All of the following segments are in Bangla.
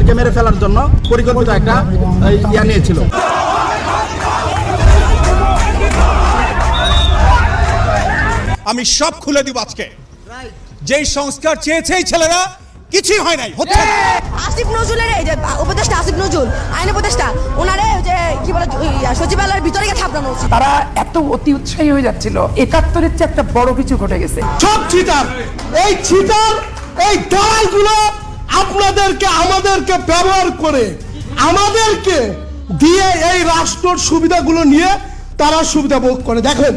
এদেরকে মেরে ফেলার জন্য পরিকল্পিত একটা ইয়া নিয়েছিল। আমি সব খুলে দিব আজকে। যেই সংস্কার চেয়েছে এই ছেলেরা কিছুই হয় নাই হচ্ছে আসিফ নজরুলের এই যে উপদেষ্টা আসিফ নজরুল আইন উপদেষ্টা ওনারে যে কি বলে সচিবালয়ের ভিতরে গিয়ে থাপড়ানো উচিত তারা এত অতি উৎসাহী হয়ে যাচ্ছিল একাত্তরের চেয়ে একটা বড় কিছু ঘটে গেছে। সব চিটার এই চিটার এই দলালগুলো আপনাদেরকে আমাদেরকে ব্যবহার করে আমাদেরকে দিয়ে এই রাষ্ট্রের সুবিধাগুলো নিয়ে তারা সুবিধা ভোগ করে। দেখেন।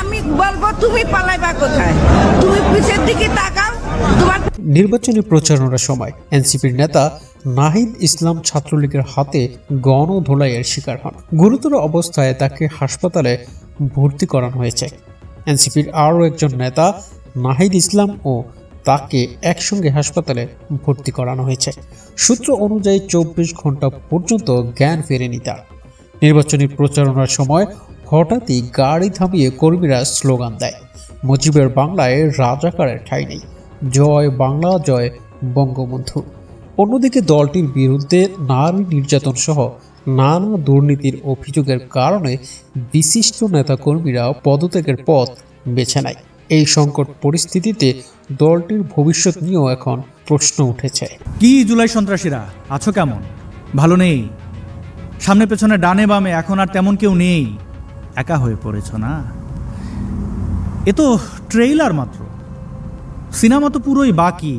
আমি বলব তুমি পালাইবা কোথায়? তুমি পিছের দিকে তাকাও তোমার নির্বাচনী প্রচারণার সময় এনসিপির নেতা নাহিদ ইসলাম ছাত্রলীগের হাতে গণধোলাইয়ের শিকার হন। গুরুতর অবস্থায় তাকে হাসপাতালে ভর্তি করানো হয়েছে। এনসিপির আরও একজন নেতা নাহিদ ইসলাম ও তাকে একসঙ্গে হাসপাতালে ভর্তি করানো হয়েছে। সূত্র অনুযায়ী চব্বিশ ঘণ্টা পর্যন্ত জ্ঞান ফেরেনি তার। নির্বাচনী প্রচারণার সময় হঠাৎই গাড়ি থামিয়ে কর্মীরা স্লোগান দেয়। মুজিবের বাংলায় রাজাকারের ঠাঁই নেই। জয় বাংলা, জয় বঙ্গবন্ধু। অন্যদিকে দলটির বিরুদ্ধে নারী নির্যাতন সহ নানা দুর্নীতির অভিযোগের কারণে বিশিষ্ট নেতাকর্মীরা পদত্যাগের পথ বেছে নেয়। এই সংকট পরিস্থিতিতে দলটির ভবিষ্যৎ নিয়েও এখন প্রশ্ন উঠেছে। কি জুলাই সন্ত্রাসীরা? আছো কেমন? ভালো নেই? সামনে পেছনে ডানে বামে এখন আর তেমন কেউ নেই। একা হয়ে পড়েছ না? এ তো ট্রেইলার মাত্র। সিনেমা তো পুরোই বাকি।